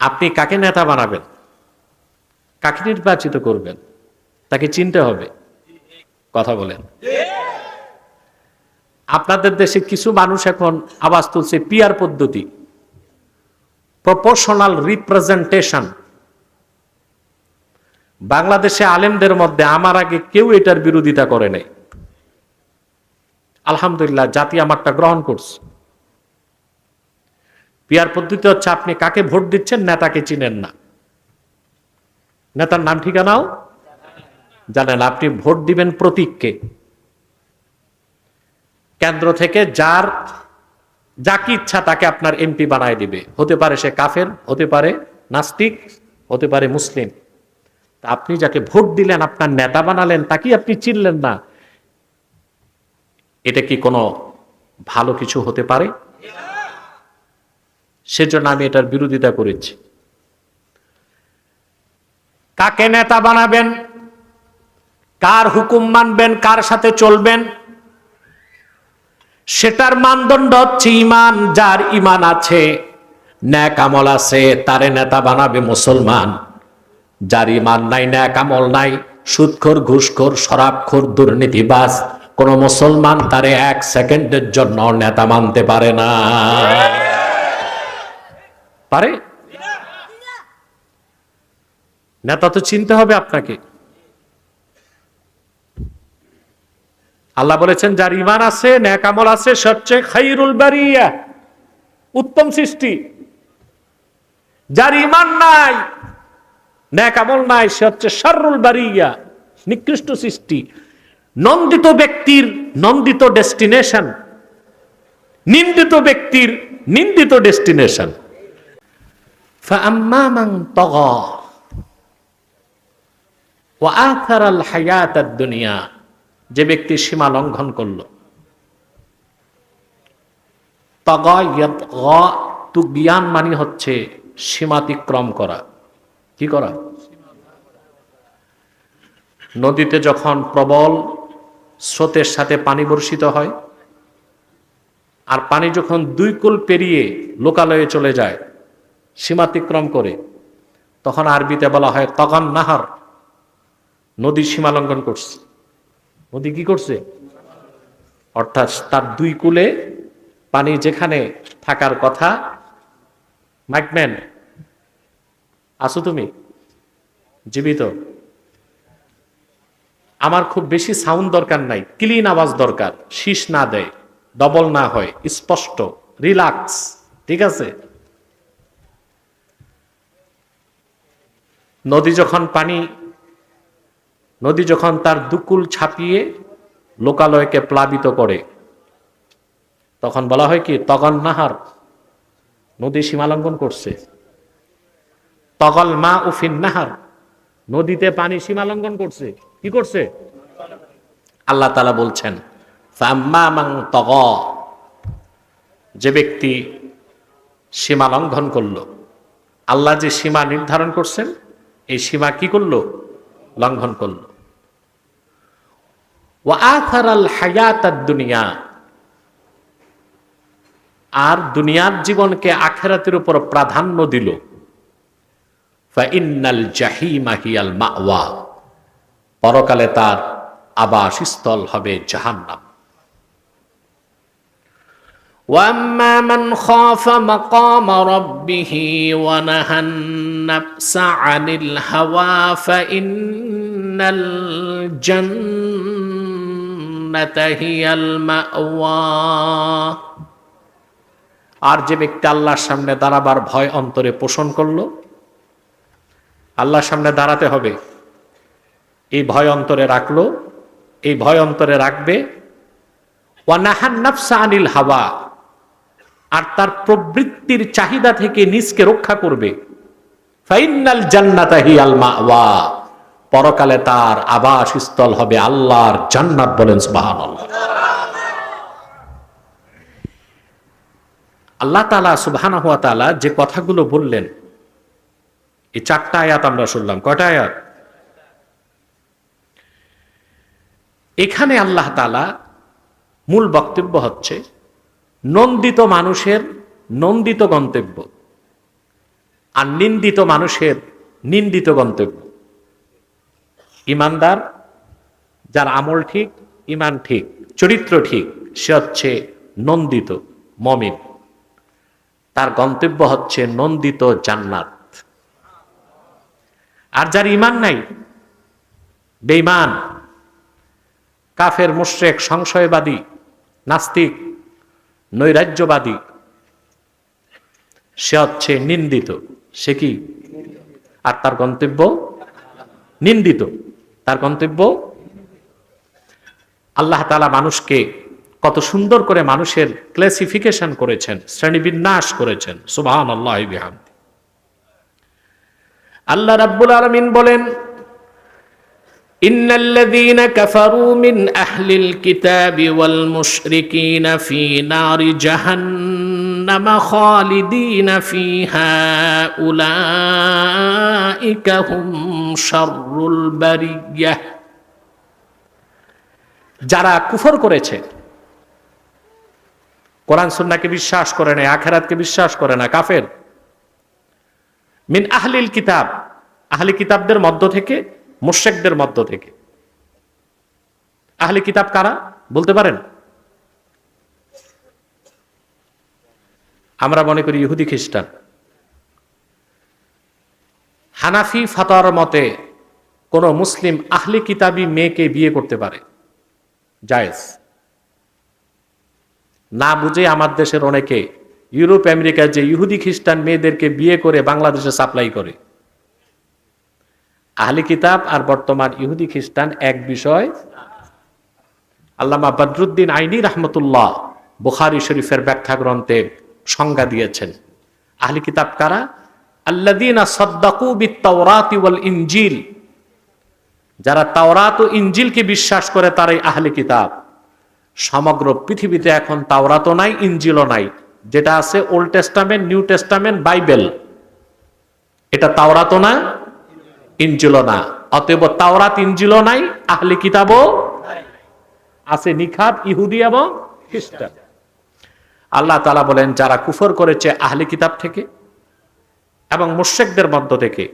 আপনি কাকে নেতা বানাবেন? কাকে নির্বাচিত করবেন? তাকে চিনতে হবে। কথা বলেন। আপনাদের দেশে কিছু মানুষ এখন আওয়াজ তুলছে পিয়ার পদ্ধতি প্রপোর্শনাল রিপ্রেজেন্টেশন বাংলাদেশে আলেমদের মধ্যে আমার আগে কেউ এটার বিরোধিতা করে নাই। আলহামদুলিল্লাহ, জাতি আমারটা গ্রহণ করছে। পিয়ার পদ্ধতি হচ্ছে আপনি কাকে ভোট দিচ্ছেন, নেতাকে চিনেন না। নেতার নাম ঠিকানাও? জানেন, আপনি ভোট দিবেন প্রতীককে। কেন্দ্র থেকে যার, যাকে ইচ্ছা তাকে আপনার এমপি বানায় দিবে। হতে পারে সে কাফের, হতে পারে নাস্তিক, হতে পারে মুসলিম। আপনি যাকে ভোট দিলেন, আপনার নেতা বানালেন তাকে আপনি চিনলেন না। এটা কি কোনো ভালো কিছু হতে পারে? সেজন্য আমি এটার বিরোধিতা করেছি। কাকে নেতা বানাবেন? কার হুকুম মানবেন? কার সাথে চলবেন? সেটার মানদণ্ড হচ্ছে ইমান, যার ইমান আছে, ন্যাক আমল আছে, তারে নেতা বানাবে মুসলমান। যার ইমান নাই, ন্যাক আমল নাই, সুদখোর, ঘুষখোর, শরাবখোর, দুর্নীতিবাজ, কোন মুসলমান তারে এক সেকেন্ডের জন্য নেতা মানতে পারে না। পারে? নেতা তো চিনতে হবে আপনাকে। আল্লাহ বলেছেন, যার ইমান আছে ন্যাকামল আছে সবচেয়ে খাইরুল বারিয়া। উত্তম সৃষ্টি। যার ইমান নাই ন্যাকামল নাই, সে হচ্ছে শাররুল বারিয়া, নিকৃষ্ট সৃষ্টি। নন্দিত ব্যক্তির নন্দিত ডেস্টিনেশন। নিন্দিত ব্যক্তির নিন্দিত ডেস্টিনেশন। ফাম্মাং তগ ও আথার আল হায়াত দুনিয়া যে ব্যক্তি সীমা লঙ্ঘন করল। তগ তুগিয়ান মানি হচ্ছে সীমাতিক্রম করা। কি করা? নদীতে যখন প্রবল স্রোতের সাথে পানি বর্ষিত হয়, আর পানি যখন দুই কুল পেরিয়ে লোকালয়ে চলে যায় সীমাতিক্রম করে, তখন আরবিতে বলা হয় তগন নাহার, নদী সীমা লঙ্ঘন করছে। নদী কি করছে? অর্থাৎ তার দুই কুলে পানি যেখানে থাকার কথা মাইকম্যান আছো তুমি? জীবিত? আমার খুব বেশি সাউন্ড দরকার নাই, ক্লিন আওয়াজ দরকার, শীষ না দেয়, ডবল না হয়, স্পষ্ট, রিল্যাক্স, ঠিক আছে? নদী যখন পানি, নদী যখন তার দুকুল ছাপিয়ে লোকালয়কে প্লাবিত করে, তখন বলা হয় কি তগন নাহার, নদী সীমালঙ্ঘন করছে। তগল মা উফিন নাহার, নদীতে পানি সীমালঙ্ঘন করছে। কি করছে? আল্লাহ তালা বলছেন তগ যে ব্যক্তি সীমা লঙ্ঘন করল, আল্লাহ যে সীমা নির্ধারণ করছেন এই সীমা কি করল? লঙ্ঘন করল। দুনিয়া। আর দুনিয়ার জীবনকে আখেরাতের উপর প্রাধান্য দিল। পরকালে তার আবাসস্থল হবে জাহান্নাম। واما من خاف مقام ربه ونهى النفس عن الهوى فان الجنه هي الماوى আর যে ব্যক্তি আল্লাহর সামনে দাঁড়াবার ভয় অন্তরে পোষণ করলো আল্লাহর সামনে দাঁড়াতে হবে এই ভয় অন্তরে রাখলো এই ভয় অন্তরে রাখবে ওয়ানাহান নাফসা আনিল হাওয়া আর তার প্রবৃত্তির চাহিদা থেকে নিজকে রক্ষা করবে। ফাইনাল জান্নাতাহি আল পরকালে তার আবাসস্থল হবে আল্লাহর জান্নাত বলেন সুবহানাল্লাহ। আল্লাহ তাআলা সুবহানাহু ওয়া তাআলা যে কথাগুলো বললেন, এই চারটা আয়াত আমরা শুনলাম। কয়টা আয়াত? এখানে আল্লাহ তাআলা মূল বক্তব্য হচ্ছে নন্দিত মানুষের নন্দিত গন্তব্য। আর নিন্দিত মানুষের নিন্দিত গন্তব্য। ইমানদার, যার আমল ঠিক, ইমান ঠিক, চরিত্র ঠিক, সে হচ্ছে নন্দিত মমিন। তার গন্তব্য হচ্ছে নন্দিত জান্নাত। আর যার ইমান নাই বেইমান কাফের, মুশ্রেক, সংশয়বাদী, নাস্তিক নৈরাজ্যবাদী। সে হচ্ছে নিন্দিত। সে কি? আর তার গন্তব্য? নিন্দিত। তার গন্তব্য? আল্লাহ তালা মানুষকে কত সুন্দর করে মানুষের ক্লাসিফিকেশন করেছেন, শ্রেণীবিন্যাস করেছেন। সুবাহান আল্লাহ বিহাম আল্লাহ রাব্বুল আলমিন বলেন إن الذين كفروا من أهل الكتاب والمشركين في نار جهنم خالدين فيها أولئك هم شر البرية যারা কুফর করেছে কোরআন সুন্নাকে বিশ্বাস করে না আখেরাতকে বিশ্বাস করে না কাফের মিন আহলিল কিতাব আহলি কিতাবদের মধ্য থেকে মুশেকদের মধ্য থেকে। আহলি কিতাব কারা? বলতে পারেন? আমরা মনে করি ইহুদি খ্রিস্টান। হানাফি ফাতার মতে কোন মুসলিম আহলি কিতাবি মেয়েকে বিয়ে করতে পারে। জায়েজ। না বুঝে আমার দেশের অনেকে ইউরোপ, আমেরিকার যে ইহুদি খ্রিস্টান মেয়েদেরকে বিয়ে করে বাংলাদেশে সাপ্লাই করে। আহলি কিতাব আর বর্তমান ইহুদি খ্রিস্টান এক বিষয়। আল্লামা বদরুদ্দিন আইনি রহমতুল্লাহ বুখারি শরীফের ব্যাখ্যা গ্রন্থে সংজ্ঞা দিয়েছেন। আহলি কিতাব কারা? আল্লাদিনা সদ্দাকু বিত্তাওরাতি ওয়াল ইনজিল। যারা তাওরাত ও ইঞ্জিলকে বিশ্বাস করে তারাই আহলে কিতাব। সমগ্র পৃথিবীতে এখন তাওরাতও নাই ইঞ্জিলও নাই। যেটা আছে old testament, new testament, Bible. এটা তাওরাতও না ইঞ্জিলও না। অতএব তাওরাত ইঞ্জিলও নাই, আহলে কিতাবও আছে নিখাত ইহুদি এবং খ্রিস্টান। আল্লাহ তালা বলেন, যারা কুফর করেছে আহলে কিতাব থেকে এবং মুর্শেকদের মধ্য থেকে,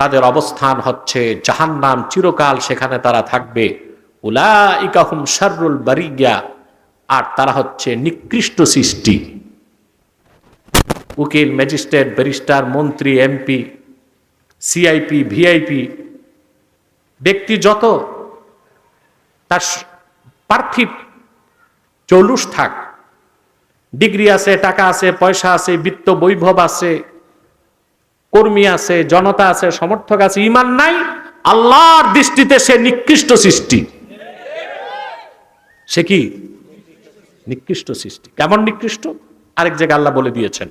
তাদের অবস্থান হচ্ছে জাহান্নাম চিরকাল সেখানে তারা থাকবে। উলা ইকাহুম শাররুল বারিগা আর তারা হচ্ছে নিকৃষ্ট সৃষ্টি। উকিল, ম্যাজিস্ট্রেট, ব্যারিস্টার, মন্ত্রী, এমপি সিআইপি ভিআইপি ব্যক্তি যত, তার পার্থিব চৌলুস থাক। ডিগ্রি আছে, টাকা আছে, পয়সা আছে, বিত্ত বৈভব আছে, কর্মী আছে, জনতা আছে, সমর্থক আছে, ইমান নাই, আল্লাহর দৃষ্টিতে সে নিকৃষ্ট সৃষ্টি। সে কি? নিকৃষ্ট সৃষ্টি। কেমন নিকৃষ্ট? আরেক জায়গায় আল্লাহ বলে দিয়েছেন।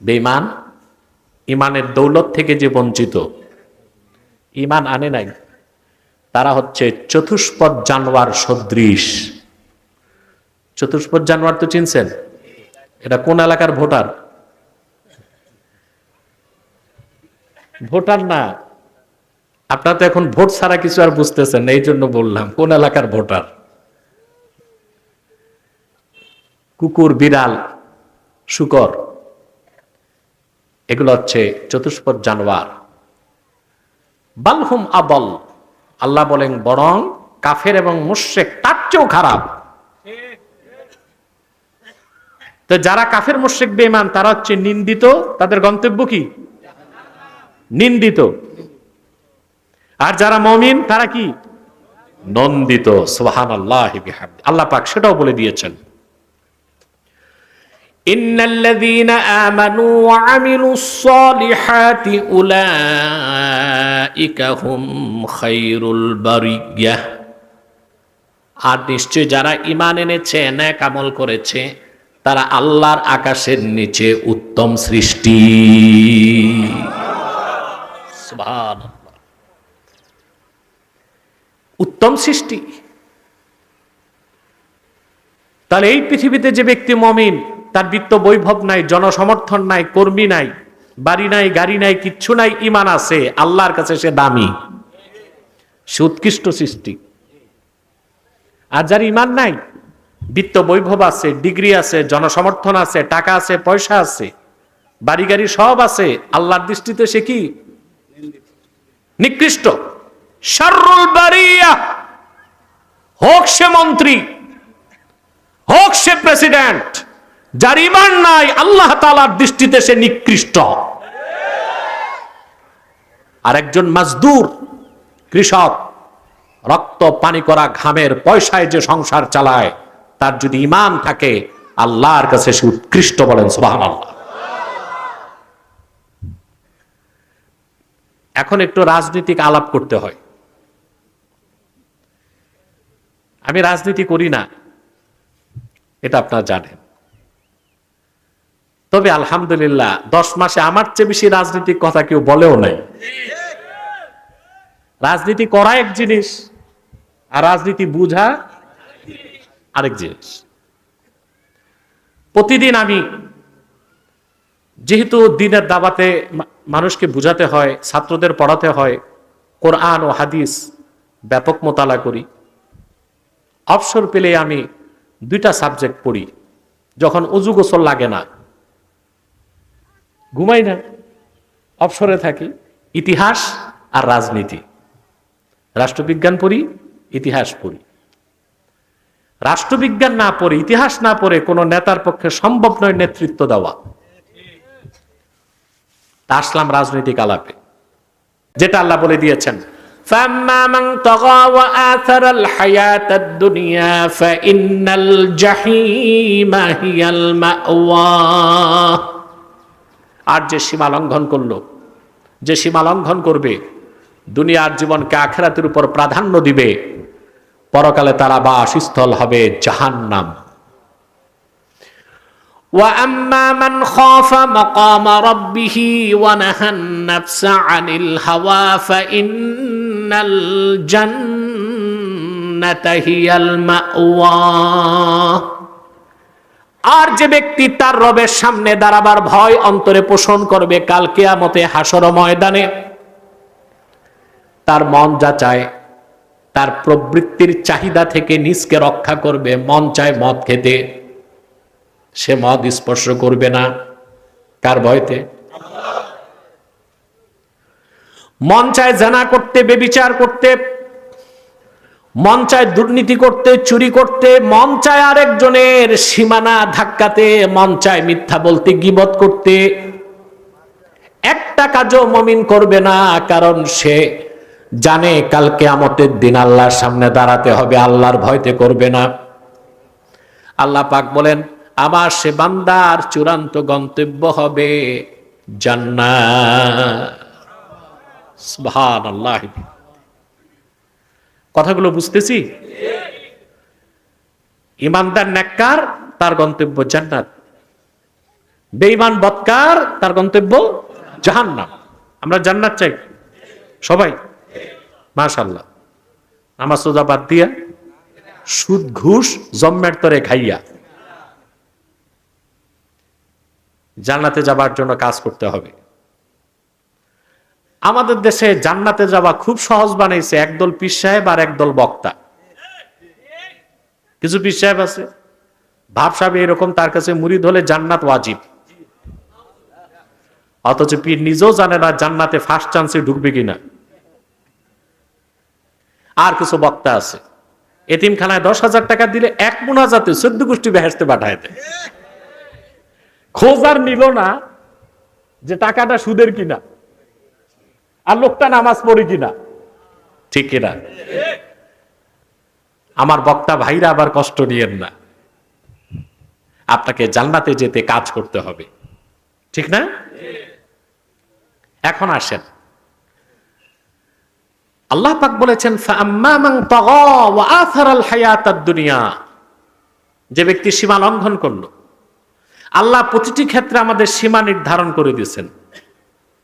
বেমান ইমানের দৌলত থেকে যে বঞ্চিত ইমান আনে নাই, তারা হচ্ছে চতুষ্পদ জানোয়ার সদৃশ। চতুষ্পদ জানোয়ার তো চিনছেন? এটা কোন এলাকার ভোটার? ভোটার না। আপনারা তো এখন ভোট ছাড়া কিছু আর বুঝতেছেন এই জন্য বললাম, কোন এলাকার ভোটার? কুকুর, বিড়াল, শুকর, এগুলো হচ্ছে চতুষ্পদ জানোয়ার। বালহুম আবল আল্লাহ বলেন, বরং কাফের এবং মুশেক তার চেয়েও খারাপ। তো যারা কাফের মুশেক বেমান তারা হচ্ছে নিন্দিত। তাদের গন্তব্য কি? নিন্দিত আর যারা মমিন তারা কি নন্দিত সুবহান আল্লাহ আল্লাহ পাক সেটাও বলে দিয়েছেন إن الذين آمنوا وعملوا الصالحات أولئك هم خير البرية আর নিশ্চয় যারা ইমান এনেছে ন্যাক আমল করেছে তারা আল্লাহর আকাশের নিচে উত্তম সৃষ্টি উত্তম সৃষ্টি। তাহলে এই পৃথিবীতে যে ব্যক্তি মমিন, তার বিত্ত বৈভব নাই, জনসমর্থন নাই, কর্মী নাই, বাড়ি নাই, গাড়ি নাই, কিচ্ছু নাই ইমান আছে, আল্লাহর কাছে সে দামি। সে উৎকৃষ্ট সৃষ্টি। আর যার ইমান নাই বিত্ত বৈভব আছে, ডিগ্রি আছে, জনসমর্থন আছে, টাকা আছে, পয়সা আছে, বাড়ি গাড়ি সব আছে, আল্লাহর দৃষ্টিতে সে কি? নিকৃষ্ট। শাররুল বারিয়া। হোক সে মন্ত্রী, হোক সে প্রেসিডেন্ট, যার ইমান নাই, আল্লাহ তালার দৃষ্টিতে সে নিকৃষ্ট। আর একজন মাজদুর কৃষক, রক্ত, পানি করা ঘামের পয়সায় যে সংসার চালায়, তার যদি ইমান থাকে, আল্লাহর কাছে সে উৎকৃষ্ট বলেন সুবাহান আল্লাহ এখন একটু রাজনীতিক আলাপ করতে হয়। আমি রাজনীতি করি না, এটা আপনারা জানেন। তবে আলহামদুলিল্লাহ, দশ মাসে আমার চেয়ে বেশি রাজনীতিক কথা কেউ বলেও নাই। রাজনীতি করা এক জিনিস, আর রাজনীতি বুঝা আরেক জিনিস। প্রতিদিন আমি, যেহেতু দিনের দাবাতে মানুষকে বুঝাতে হয়, ছাত্রদের পড়াতে হয়, কোরআন ও হাদিস ব্যাপক মোতালা করি। অবসর পেলে আমি দুইটা সাবজেক্ট পড়ি, যখন অজু গোসল লাগে না। ঘুমাই না, অবসরে থাকি, ইতিহাস আর রাজনীতি। রাষ্ট্রবিজ্ঞান পড়ি, ইতিহাস পড়ি। রাষ্ট্রবিজ্ঞান না পড়ে, ইতিহাস না পড়ে কোনো নেতার পক্ষে সম্ভব নয় নেতৃত্ব দেওয়া। তা আসলাম রাজনৈতিক আলাপে যেটা আল্লাহ বলে দিয়েছেন فأما من طغى وآثر الحياة الدنيا فإن الجحيم هي المأوى আর যে সীমা লঙ্ঘন করলো যে সীমা লঙ্ঘন করবে দুনিয়ার জীবনকে আখেরাতের উপর প্রাধান্য দিবে পরকালে তারা বাসস্থল হবে জাহান্নাম وأما من خاف مقام ربه ونهى النفس عن الهوى فإن الجنة هي المأوى আর যে ব্যক্তি তার রবের সামনে দাঁড়াবার ভয় অন্তরে পোষণ করবে কাল কেয়ামতে হাসর ময়দানে তার মন যা চায় তার প্রবৃত্তির চাহিদা থেকে নিজকে রক্ষা করবে মন চায় মদ খেতে সে মদ স্পর্শ করবে না কার ভয়তে। মন চায় জানা করতে, বেবিচার করতে, মন চায় দুর্নীতি করতে, চুরি করতে, মন চায় আরেকজনের সীমানা ধাক্কাতে, মন চায় মিথ্যা বলতে, গিবত করতে। একটা কাজও মমিন করবে না, কারণ সে জানে কালকে আমতের দিন আল্লাহর সামনে দাঁড়াতে হবে, আল্লাহর ভয়তে করবে না। আল্লাহ পাক বলেন আমার সে বান্দার চূড়ান্ত গন্তব্য হবে কথাগুলো বুঝতেছি? ইমানদার নেককার তার গন্তব্য জান্নাত। বেঈমান বৎকার, তার গন্তব্য জাহান্নাম। আমরা জান্নাত চাই। সবাই? মাশাল্লাহ নামাজ সোজা বাদ দিয়া সুদ, ঘুষ, জম্মের তরে খাইয়া। জান্নাতে যাবার জন্য কাজ করতে হবে। আমাদের দেশে জান্নাতে যাওয়া খুব সহজ বানাইছে, একদল পীর সাহেব আর একদল বক্তা। কিছু পীর সাহেব আছে, ভাব সাহেব এরকম, তার কাছে মুরিদ হলে জান্নাত ওয়াজিব। অথচ পীর নিজেও জানে না জান্নাতে ফার্স্ট চান্সে ঢুকবে কিনা। আর কিছু বক্তা আছে, এতিমখানায় দশ হাজার টাকা দিলে এক মোনাজাতে চোদ্দ গোষ্ঠী বেহেস্তে পাঠায় দেয়। খোঁজ আর নিল না যে টাকাটা সুদের কিনা আর লোকটা নামাজ পড়ে কিনা। ঠিক কিনা? আমার বক্তা ভাইরা আবার কষ্ট নিয়েন না। আপনাকে জান্নাতে যেতে কাজ করতে হবে। ঠিক না? এখন আসেন। আল্লাহ পাক বলেছেন, "ফাআম্মা মান তাগা ওয়া আথারাল হায়াতাদ দুনিয়া। যে ব্যক্তি সীমা লঙ্ঘন করল আল্লাহ প্রতিটি ক্ষেত্রে আমাদের সীমা নির্ধারণ করে দিয়েছেন।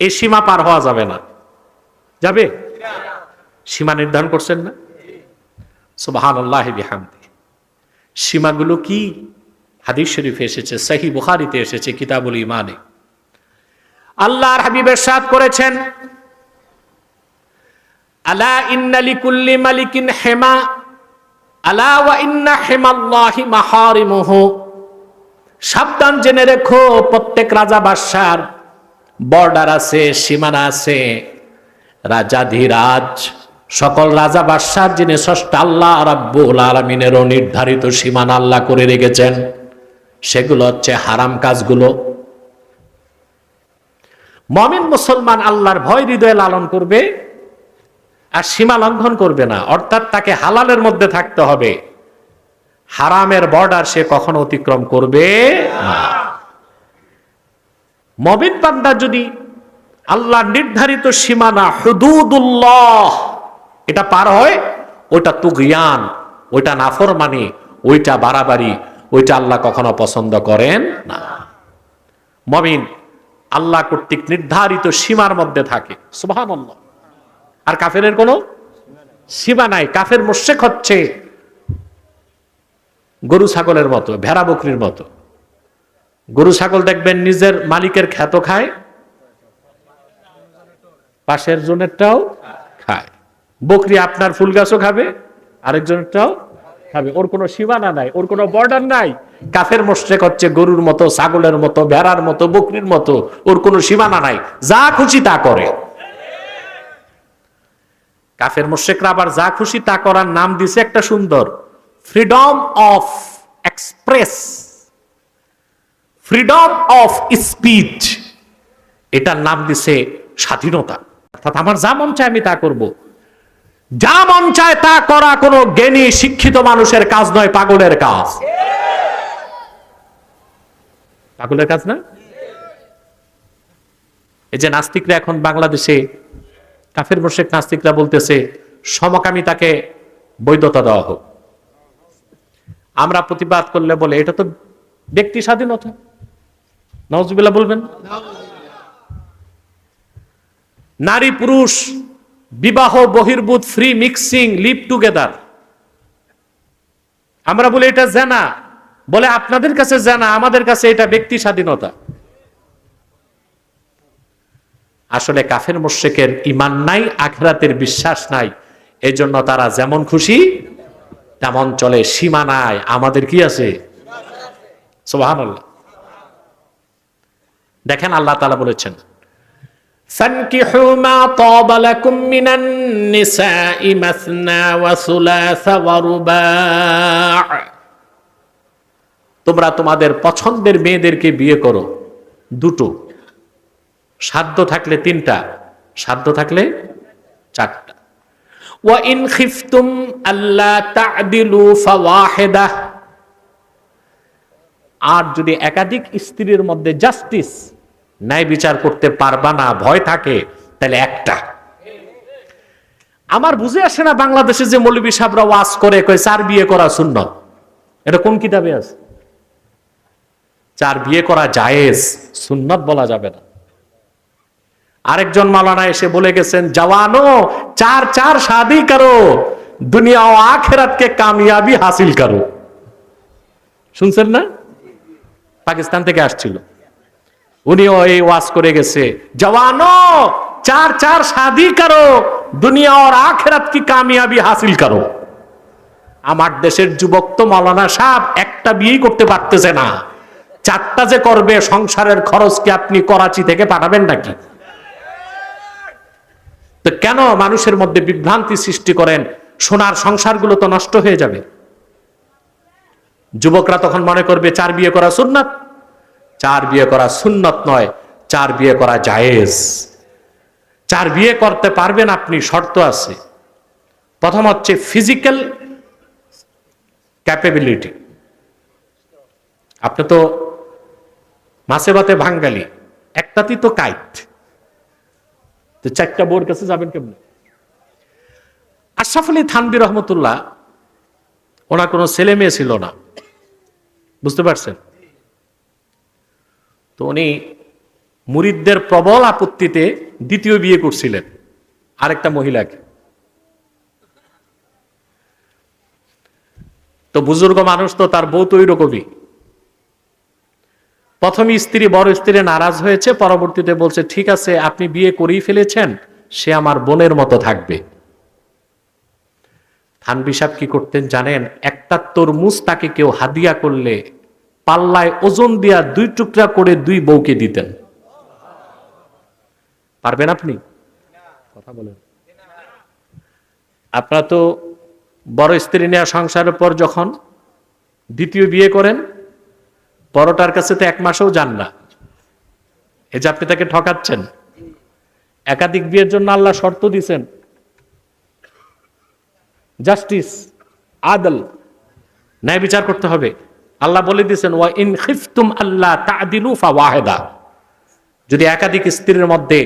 এই সীমা পার হওয়া যাবে না। যাবে? সীমা নির্ধারণ করছেন না? সুবাহান আল্লাহ বিহামদি। সীমাগুলো কি? হাদিস শরীফে এসেছে সহি বুখারিতে এসেছে, কিতাবুল ইমানে আল্লাহর হাবিবের সাথ করেছেন, আলা ইন্নালি কুল্লি মালিকিন হেমা, আলা ওয়া ইন্না হেমাল্লাহি মাহারিমুহু। সাবধান জেনে রেখো, প্রত্যেক রাজা বাদশার বর্ডার আছে, সীমানা আছে। রাজাধিরাজ সকল রাজা বাদশার যিনি ষষ্ঠ আল্লাহ রাব্বুল আলমিনেরও নির্ধারিত সীমানা আল্লাহ করে রেখেছেন। সেগুলো হচ্ছে হারাম কাজগুলো। মমিন মুসলমান আল্লাহর ভয় হৃদয়ে লালন করবে আর সীমা লঙ্ঘন করবে না, অর্থাৎ তাকে হালালের মধ্যে থাকতে হবে। হারামের বর্ডার সে কখনো অতিক্রম করবে না। মমিন যদি আল্লাহ নির্ধারিত সীমানা হুদুদুল্লাহ, এটা পার হয় ওটা তুগিয়ান, ওইটা নাফর মানে ওইটা বাড়াবাড়ি, ওইটা আল্লাহ কখনো পছন্দ করেন না। মমিন আল্লাহ কর্তৃক নির্ধারিত সীমার মধ্যে থাকে সুবাহান আর কাফের কোনো সীমা নাই, কাফের মোশেক হচ্ছে গরু ছাগলের মতো, ভেড়া বকরির মতো। গরু ছাগল দেখবেন নিজের মালিকের খ্যাত খায়, পাশের জনেরটাও খায়। বকরি আপনার ফুল গাছও খাবে, আরেকজনেরটাও খাবে। ওর কোনো সীমানা নাই, ওর কোনো বর্ডার নাই। কাফের মোশেক হচ্ছে গরুর মতো, ছাগলের মতো, ভেড়ার মতো, বকরির মতো, ওর কোনো সীমানা নাই। যা খুশি তা করে। কাফের মোশেকরা আবার যা খুশি তা করার নাম দিছে একটা সুন্দর। Freedom of express freedom of speech এটার নাম দিছে স্বাধীনতা। অর্থাৎ আমার যা মন চায় আমি তা করব। যা মন চায় তা করা কোনো জ্ঞানী, শিক্ষিত মানুষের কাজ নয়, পাগলের কাজ। পাগলের কাজ না? এই যে নাস্তিকরা এখন বাংলাদেশে, কাফের মোশেক নাস্তিকরা বলতেছে, সমকামিতাকে বৈধতা দেওয়া হোক। আমরা প্রতিবাদ করলে বলে, এটা তো ব্যক্তি স্বাধীনতা নজবিল্লা বলবেন, নারী পুরুষ, বিবাহ, বহির্ভূত ফ্রি মিক্সিং লিভ টুগেদার আমরা বলি, এটা জানা। বলে, আপনাদের কাছে জানা, আমাদের কাছে এটা ব্যক্তি স্বাধীনতা। আসলে কাফের মোশেকের ইমান নাই, আখরাতের বিশ্বাস নাই, এজন্য তারা যেমন খুশি তেমন চলে সীমা নাই আমাদের কি আছে সোহান দেখেন আল্লাহ তালা বলেছেন فانكحوا ما طاب لكم من النساء مثنى وثلاث ورباع তোমরা তোমাদের পছন্দের মেয়েদেরকে বিয়ে করো দুটো সাধ্য থাকলে তিনটা সাধ্য থাকলে চারটা ওয়াইন আল্লাহ তাদিলু আর যদি একাধিক স্ত্রীর মধ্যে জাস্টিস ন্যায় বিচার করতে পারবা না, ভয় থাকে, তাহলে একটা। আমার বুঝে আসে না বাংলাদেশে যে মৌলবী সাহেবরা ওয়াজ করে, কয়, চার বিয়ে করা শূন্য এটা কোন কিতাবে আছে? চার বিয়ে করা জায়েজ, সুন্নত বলা যাবে না। আরেকজন মালানা এসে বলে গেছেন, জওয়ানো, চার চার শাদি করো, দুনিয়া ও আখেরাতকে কামিয়াবি হাসিল করো। শুনছেন না? পাকিস্তান থেকে আসছিল। উনিও এই ওয়াজ করে গেছে, জওয়ানো, চার চার শাদি করো, দুনিয়া और আখেরাত কি কামিয়াবি হাসিল করো। আমার দেশের যুবক তো মৌলানা সাহেব একটা বিয়েই করতে পারতেছে না। চারটা যে করবে, সংসারের খরচ কি আপনি করাচি থেকে পাঠাবেন নাকি? তো কেন মানুষের মধ্যে বিভ্রান্তি সৃষ্টি করেন? সোনার সংসারগুলো তো নষ্ট হয়ে যাবে। যুবকরা তখন মনে করবে, চার বিয়ে করা সুন্নত? চার বিয়ে করা সুন্নত নয়, চার বিয়ে করা জায়েজ। চার বিয়ে করতে পারবেন আপনি, শর্ত আছে। প্রথম হচ্ছে ফিজিক্যাল ক্যাপেবিলিটি আপনি তো মাসে বাতে ভাঙ্গালি, একটাতেই তো কাইট। তো চারটা বোর কাছে যাবেন কেমনে? আশরাফ আলী থানবি রহমতুল্লাহ, ওনার কোনো ছেলে মেয়ে ছিল না। বুঝতে পারছেন? তো উনি মুরিদদের প্রবল আপত্তিতে দ্বিতীয় বিয়ে করছিলেন আরেকটা মহিলাকে। তো বুজুর্গ মানুষ তো তার বউ তো ওই রকমই প্রথম স্ত্রী, বড় স্ত্রী নারাজ হয়েছে, পরবর্তীতে বলছে, ঠিক আছে, আপনি বিয়ে করেই ফেলেছেন, সে আমার বোনের মতো থাকবে। থানবি সাহেব কি করতেন জানেন? একটা তরমুজ তাকে কেউ হাদিয়া করলে পাল্লায় ওজন দিয়া দুই টুকরা করে দুই বউকে দিতেন। পারবেন আপনি? কথা বলেন। আপনারা তো বড় স্ত্রী নেওয়া সংসারের পর যখন দ্বিতীয় বিয়ে করেন বড়টার কাছে তো এক মাসেও যান না। এই যে আপনি তাকে ঠকাচ্ছেন। একাধিক বিয়ের জন্য আল্লাহ শর্ত দিছেন। জাস্টিস, আদল, ন্যায় বিচার করতে হবে। আল্লাহ বলে দিয়েছেন ওয়া ইন খিফতুম আল্লাহ তাদিলু ফাওয়াহেদা। যদি একাধিক স্ত্রীর মধ্যে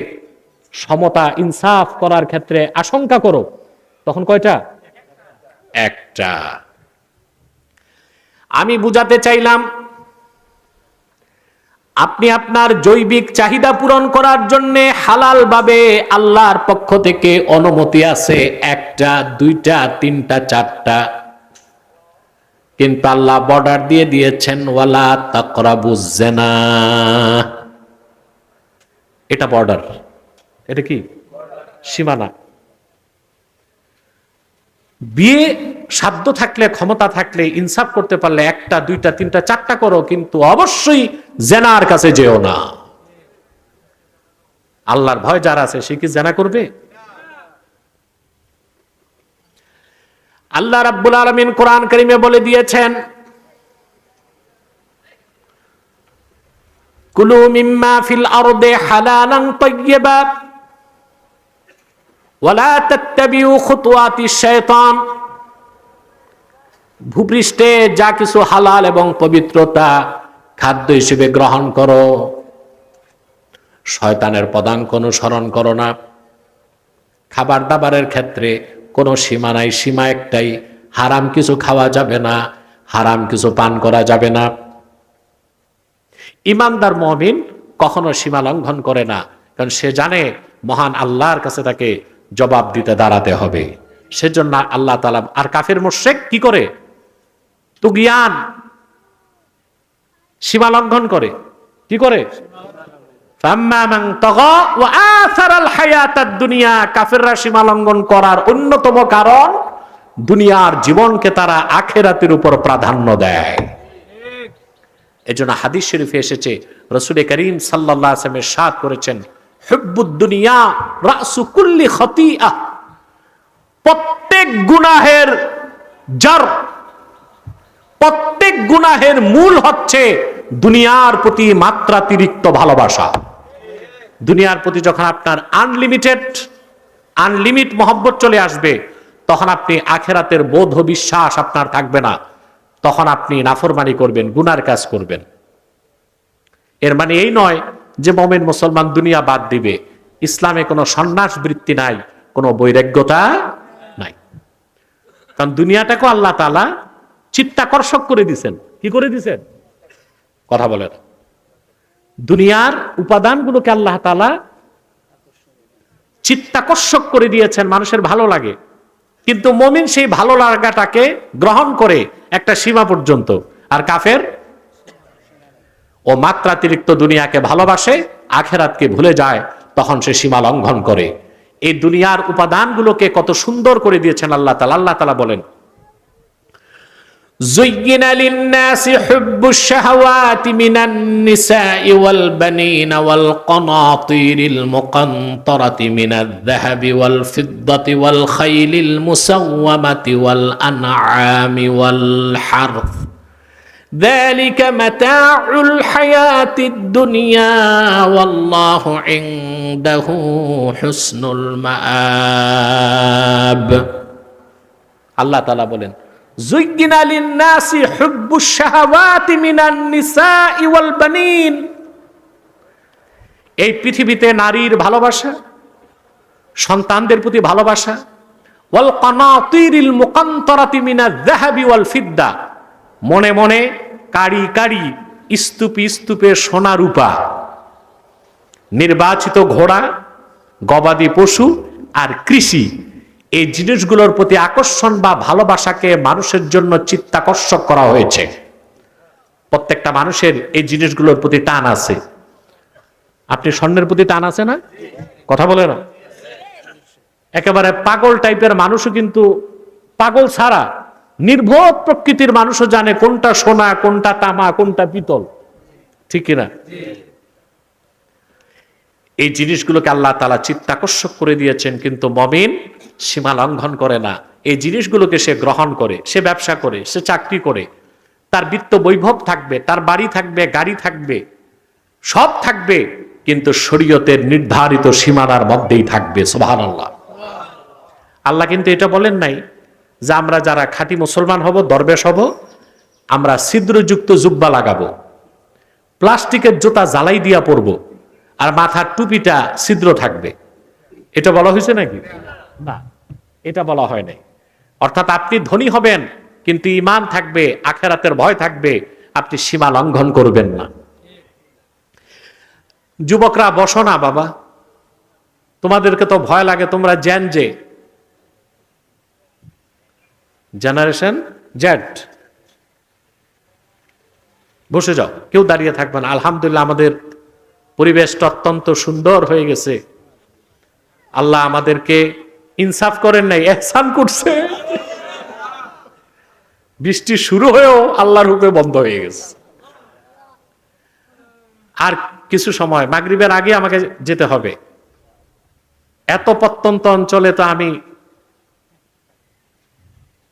সমতা, ইনসাফ করার ক্ষেত্রে আশঙ্কা করো, তখন কয়টা? একটা। আমি বুঝাতে চাইলাম আপনি আপনার জৈবিক চাহিদা পূরণ করার জন্য হালাল ভাবে আল্লাহর পক্ষ থেকে অনুমতি আছে, একটা, দুইটা, তিনটা, চারটা। কিন্তু আল্লাহ বর্ডার দিয়ে দিয়েছেন, ওয়ালা জেনা এটা বর্ডার। এটা কি? সীমানা। বিয়ে, সাধ্য থাকলে, ক্ষমতা থাকলে, ইনসাফ করতে পারলে একটা, দুইটা, তিনটা, চারটা করো, কিন্তু অবশ্যই জেনার কাছে যেও না। আল্লাহর ভয় যারা আছে, সে কি জেনা করবে? আল্লাহ রাব্বুল আলমিন কোরআন করিমে বলে দিয়েছেন, কুলু মিম্মা ফিল আরদে হালালান তাইয়্যিবা ওয়ালা তাত্তাবিউ খুতুওয়াতি শাইতান। ভূপৃষ্ঠে যা কিছু হালাল এবং পবিত্রতা খাদ্য হিসেবে গ্রহণ করো। শয়তানের পদাঙ্ক অনুসরণ করো না। খাবার দাবারের ক্ষেত্রে কোনো সীমা নাই, সীমা একটাই, হারাম কিছু খাওয়া যাবে না, হারাম কিছু পান করা যাবে না। ইমানদার মমিন কখনো সীমা লঙ্ঘন করে না, কারণ সে জানে মহান আল্লাহর কাছে তাকে জবাব দিতে দাঁড়াতে হবে। সেজন্য আল্লাহ তালা আর কাফের মোশেক কি করে? তুগিয়ান সীমা লঙ্ঘন করে। কি করে? কাফেররা সীমা লঙ্ঘন করার অন্যতম কারণ দুনিয়ার জীবনকে তারা আখেরাতের উপর প্রাধান্য দেয়। এজন্য হাদিস শরীফে এসেছে রসুল করিম সাদ করেছেন প্রত্যেক গুনাহের জর প্রত্যেক গুনাহের মূল হচ্ছে দুনিয়ার প্রতি মাত্রাতিরিক্ত ভালোবাসা। দুনিয়ার প্রতি যখন আপনার আনলিমিটেড আনলিমিট মহব্বত চলে আসবে, তখন আপনি আখেরাতের বোধ বিশ্বাস আপনার থাকবে না। তখন আপনি নাফরমানি করবেন, গুনার কাজ করবেন। এর মানে এই নয় যে মোমেন মুসলমান দুনিয়া বাদ দিবে। ইসলামে কোনো সন্ন্যাস বৃত্তি নাই, কোনো বৈরাগ্যতা নাই। কারণ দুনিয়াটাকে আল্লাহ তালা চিত্তাকর্ষক করে দিছেন। কি করে দিছেন? কথা বলেন। দুনিয়ার উপাদানগুলোকে আল্লাহ তালা চিত্তাকর্ষক করে দিয়েছেন, মানুষের ভালো লাগে। কিন্তু মমিন সেই ভালো লাগাটাকে গ্রহণ করে একটা সীমা পর্যন্ত। আর কাফের? ও মাত্রাতিরিক্ত দুনিয়াকে ভালোবাসে, আখেরাতকে ভুলে যায়, তখন সে সীমা লঙ্ঘন করে। এই দুনিয়ার উপাদানগুলোকে কত সুন্দর করে দিয়েছেন আল্লাহ তালা আল্লাহ তালা বলেন زين للناس حب الشهوات من النساء والبنين والقناطير المقنطرة من الذهب والفضة والخيل المسومة والأنعام والحرث. ذلك متاع الحياة الدنيا والله عنده حسن المآب. الله تعالى بولين. زين للناس حب الشهوات من النساء والبنين এই পৃথিবীতে নারীর ভালোবাসা সন্তানদের প্রতি ভালোবাসা ওয়াল কানাতিরিল মুকান্তরাতি মিনাজ যাহাবি ওয়াল ফিদ্দা মনে মনে কাড়ি কাড়ি স্তূপে স্তূপে সোনা রূপা নির্বাচিত ঘোড়া গবাদি পশু আর কৃষি এই জিনিসগুলোর প্রতি আকর্ষণ বা ভালোবাসাকে মানুষের জন্য চিত্তাকর্ষক করা হয়েছে। প্রত্যেকটা মানুষের এই জিনিসগুলোর প্রতি টান আছে। আপনি স্বর্ণের প্রতি টান আছে না? কথা বলে না? একেবারে পাগল টাইপের মানুষও কিন্তু পাগল ছাড়া নির্ভর প্রকৃতির মানুষও জানে কোনটা সোনা, কোনটা তামা, কোনটা পিতল। ঠিক কিনা? এই জিনিসগুলোকে আল্লাহ তালা চিত্তাকর্ষক করে দিয়েছেন, কিন্তু মমিন সীমা লঙ্ঘন করে না। এই জিনিসগুলোকে সে গ্রহণ করে, সে ব্যবসা করে, সে চাকরি করে। তার বিত্ত বৈভব থাকবে, তার বাড়ি থাকবে, গাড়ি থাকবে, সব থাকবে, কিন্তু শরীয়তের নির্ধারিত সীমানার মধ্যেই থাকবে সোহান আল্লাহ আল্লাহ কিন্তু এটা বলেন নাই যে আমরা যারা খাঁটি মুসলমান হব, দরবেশ হব, আমরা ছিদ্রযুক্ত জুব্বা লাগাবো, প্লাস্টিকের জুতা জ্বালাই দিয়া পরব, আর মাথার টুপিটা ছিদ্র থাকবে। এটা বলা হয়েছে নাকি? না, এটা বলা হয় নাই। অর্থাৎ আপনি ধনী হবেন, কিন্তু ইমান থাকবে, আখেরাতের ভয় থাকবে, আপনি সীমা লঙ্ঘন করবেন না। যুবকরা, বসো না বাবা। তোমাদেরকে তো ভয় লাগে, তোমরা জেন যে জেনারেশন জেড। বসে যাও, কেউ দাঁড়িয়ে থাকবে না। আলহামদুলিল্লাহ, আমাদের পরিবেশটা অত্যন্ত সুন্দর হয়ে গেছে। আল্লাহ আমাদেরকে ইনসাফ করেন নাই, এহসান করছে। বৃষ্টি শুরু হয়েও আল্লাহর রূপে বন্ধ হয়ে গেছে। আর কিছু সময়, মাগরিবের আগে আমাকে যেতে হবে। এত প্রত্যন্ত অঞ্চলে তো আমি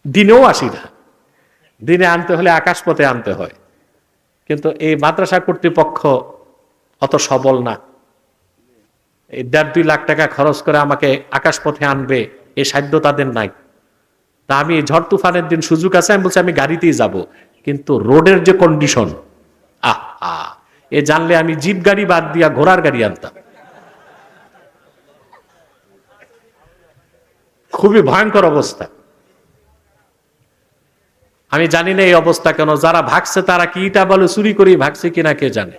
দিনেও আসি না। দিনে আনতে হলে আকাশপথে আনতে হয়। কিন্তু এই মাদ্রাসা কর্তৃপক্ষ অত সবল না। এই দেড় দুই লাখ টাকা খরচ করে আমাকে আকাশপথে আনবে, এই সাধ্য তাদের নাই। তা আমি ঝড় তুফানের দিন সুযোগ আছে, আমি বলছি আমি গাড়িতেই যাব। কিন্তু রোডের যে কন্ডিশন আহ আহ এ জানলে আমি জিপ গাড়ি বাদ দিয়া ঘোড়ার গাড়ি আনতাম। খুবই ভয়ঙ্কর অবস্থা। আমি জানি না এই অবস্থা কেন, যারা ভাগছে তারা কি ইটা বলে, চুরি করে ভাগছে কিনা কে জানে।